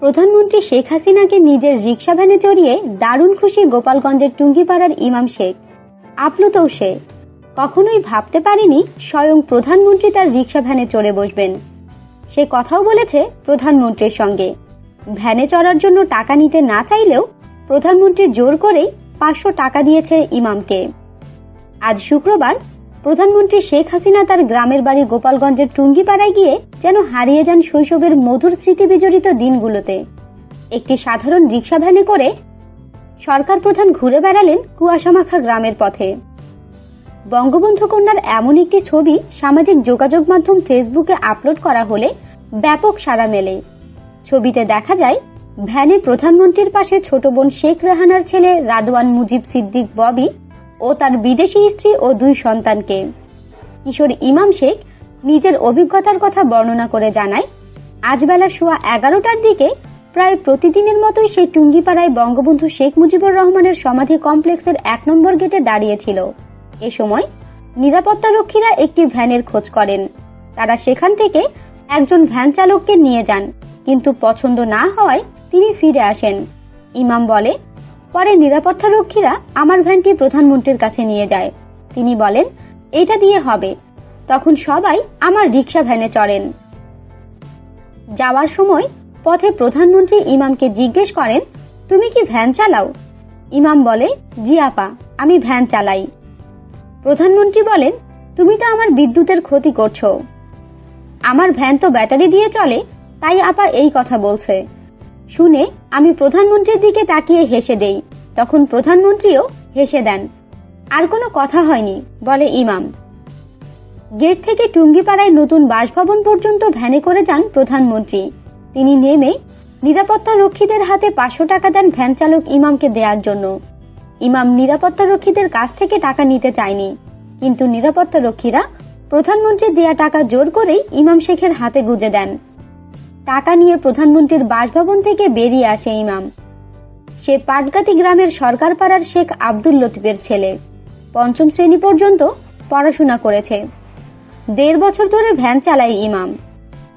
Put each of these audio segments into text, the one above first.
প্রধানমন্ত্রী শেখ হাসিনাকে নিজের রিক্সা ভ্যানে চড়িয়ে দারুণ খুশি গোপালগঞ্জের টুঙ্গিপাড়ার ইমাম শেখ। আপ্লুতও সে। কখনোই ভাবতে পারেনি স্বয়ং প্রধানমন্ত্রী তার রিক্সা ভ্যানে চড়ে বসবেন। সে কথাও বলেছে প্রধানমন্ত্রীর সঙ্গে। ভ্যানে চড়ার জন্য টাকা নিতে না চাইলেও প্রধানমন্ত্রী জোর করেই পাঁচশো টাকা দিয়েছে ইমামকে। আজ শুক্রবার প্রধানমন্ত্রী শেখ হাসিনা তার গ্রামের বাড়ি গোপালগঞ্জের টুঙ্গিপাড়ায় গিয়ে যেন হারিয়ে যান শৈশবের মধুর স্মৃতি বিজড়িত দিনগুলোতে। একটি সাধারণ রিক্সা ভ্যানে করে সরকার প্রধান ঘুরে বেড়ালেন কুয়াশামাখা গ্রামের পথে। বঙ্গবন্ধু কন্যার এমন একটি ছবি সামাজিক যোগাযোগ মাধ্যম ফেসবুকে আপলোড করা হলে ব্যাপক সাড়া মেলে। ছবিতে দেখা যায়, ভ্যানে প্রধানমন্ত্রীর পাশে ছোট বোন শেখ রেহানার ছেলে রাদওয়ান মুজিব সিদ্দিক ববি ও তার বিদেশি স্ত্রী ও দুই সন্তানকে। কিশোর ইমাম শেখ নিজের অভিজ্ঞতার কথা বর্ণনা করে জানায়, আজ বেলা সোয়া এগারোটার দিকে প্রায় প্রতিদিনের মতোই সে টুঙ্গিপাড়ায় বঙ্গবন্ধু শেখ মুজিবুর রহমানের সমাধি কমপ্লেক্সের এক নম্বর গেটে দাঁড়িয়েছিল। এ সময় নিরাপত্তারক্ষীরা একটি ভ্যানের খোঁজ করেন। তারা সেখান থেকে একজন ভ্যান চালককে নিয়ে যান, কিন্তু পছন্দ না হওয়ায় তিনি ফিরে আসেন। ইমাম বলে পরে নিরাপত্তারক্ষীরা আমার ভ্যানটি প্রধানমন্ত্রীর কাছে নিয়ে যায়। তিনি বলেন, এটা দিয়ে হবে। তখন সবাই আমার রিক্সা ভ্যানে চড়েন। যাওয়ার সময় পথে প্রধানমন্ত্রী ইমামকে জিজ্ঞেস করেন, তুমি কি ভ্যান চালাও? ইমাম বলে, জি আপা, আমি ভ্যান চালাই। প্রধানমন্ত্রী বলেন, তুমি তো আমার বিদ্যুতের ক্ষতি করছ। আমার ভ্যান তো ব্যাটারি দিয়ে চলে, তাই আপা এই কথা বলছে। শুনে আমি প্রধানমন্ত্রীর দিকে তাকিয়ে হেসে দেই। তখন প্রধানমন্ত্রীও হেসে দেন, আর কোনো কথা হয়নি বলে ইমাম। গেট থেকে টুঙ্গিপাড়ায় নতুন বাসভবন পর্যন্ত ভ্যানে করে যান প্রধানমন্ত্রী। তিনি নেমে নিরাপত্তা রক্ষীদের হাতে পাঁচশো টাকা দেন ভ্যান চালক ইমামকে দেওয়ার জন্য। ইমাম নিরাপত্তা রক্ষীদের কাছ থেকে টাকা নিতে চায়নি, কিন্তু নিরাপত্তা রক্ষীরা প্রধানমন্ত্রী দেয়া টাকা জোর করেই ইমাম শেখের হাতে গুজে দেন। টাকা নিয়ে প্রধানমন্ত্রীর বাসভবন থেকে বেরিয়ে আসে ইমাম। সে পাটগাতি গ্রামের সরকার পাড়ার শেখ আব্দুল লতিফের ছেলে। পঞ্চম শ্রেণি পর্যন্ত পড়াশোনা করেছে। দেড় বছর ধরে ভ্যান চালায় ইমাম।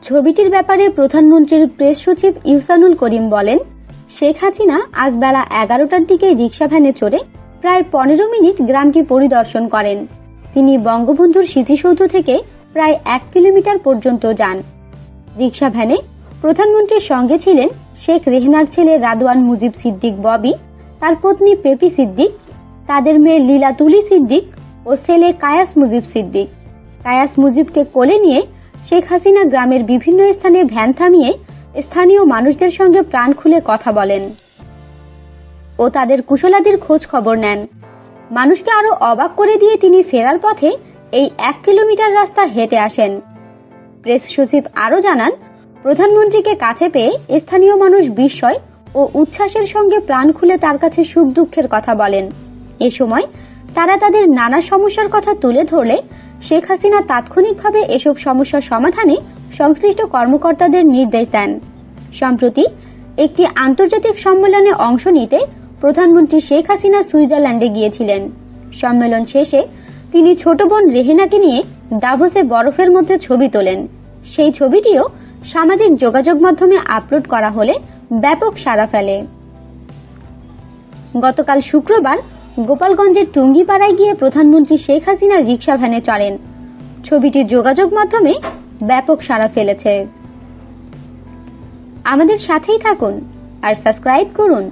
ছবিটির ব্যাপারে প্রধানমন্ত্রীর প্রেস সচিব ইহসানুল করিম বলেন, শেখ হাসিনা আজ বেলা এগারোটার দিকে রিক্সা ভ্যানে চড়ে প্রায় পনেরো মিনিট গ্রামটি পরিদর্শন করেন। তিনি বঙ্গবন্ধুর স্মৃতিসৌধ থেকে প্রায় এক কিলোমিটার পর্যন্ত যান। রিক্সা ভ্যানে প্রধানমন্ত্রীর সঙ্গে ছিলেন শেখ রেহনার ছেলে রাদওয়ান মুজিব সিদ্দিক ববি, তার পত্নী পেপি সিদ্দিক, তাদের মেয়ে লীলা তুলি সিদ্দিক ও ছেলে কায়াস মুজিব সিদ্দিক। কায়াস মুজিবকে কোলে নিয়ে শেখ হাসিনা গ্রামের বিভিন্ন স্থানে ভ্যান থামিয়ে স্থানীয় মানুষদের সঙ্গে প্রাণ খুলে কথা বলেন ও তাদের কুশলাদির খোঁজ খবর নেন। মানুষকে আরও অবাক করে দিয়ে তিনি ফেরার পথে এই এক কিলোমিটার রাস্তা হেঁটে আসেন। প্রেস সচিব আরও জানান প্রধানমন্ত্রীকে কাছে পেয়ে স্থানীয় মানুষ বিস্ময় ও উচ্ছ্বাসের সঙ্গে প্রাণ খুলে তার কাছে সুখ দুঃখের কথা বলেন। এ সময় তারা তাদের নানা সমস্যার কথা তুলে ধরলে শেখ হাসিনা তাৎক্ষণিকভাবে এসব সমস্যার সমাধানে সংশ্লিষ্ট কর্মকর্তাদের নির্দেশ দেন। সম্প্রতি একটি আন্তর্জাতিক সম্মেলনে অংশ নিতে প্রধানমন্ত্রী শেখ হাসিনা সুইজারল্যান্ডে গিয়েছিলেন। সম্মেলন শেষে তিনি ছোট বোন রেহেনাকে নিয়ে দাভোসে বরফের মধ্যে ছবি তোলেন। সেই ছবিটিও সামাজিক যোগাযোগ মাধ্যমে আপলোড করা হলে ব্যাপক সাড়া ফেলে। গতকাল শুক্রবার গোপালগঞ্জের টুঙ্গিপাড়ায় গিয়ে প্রধানমন্ত্রী শেখ হাসিনা রিক্সা ভ্যানে চড়েন। ছবিটি যোগাযোগ মাধ্যমে ব্যাপক সাড়া ফেলেছে। আমাদের সাথেই থাকুন আর সাবস্ক্রাইব করুন।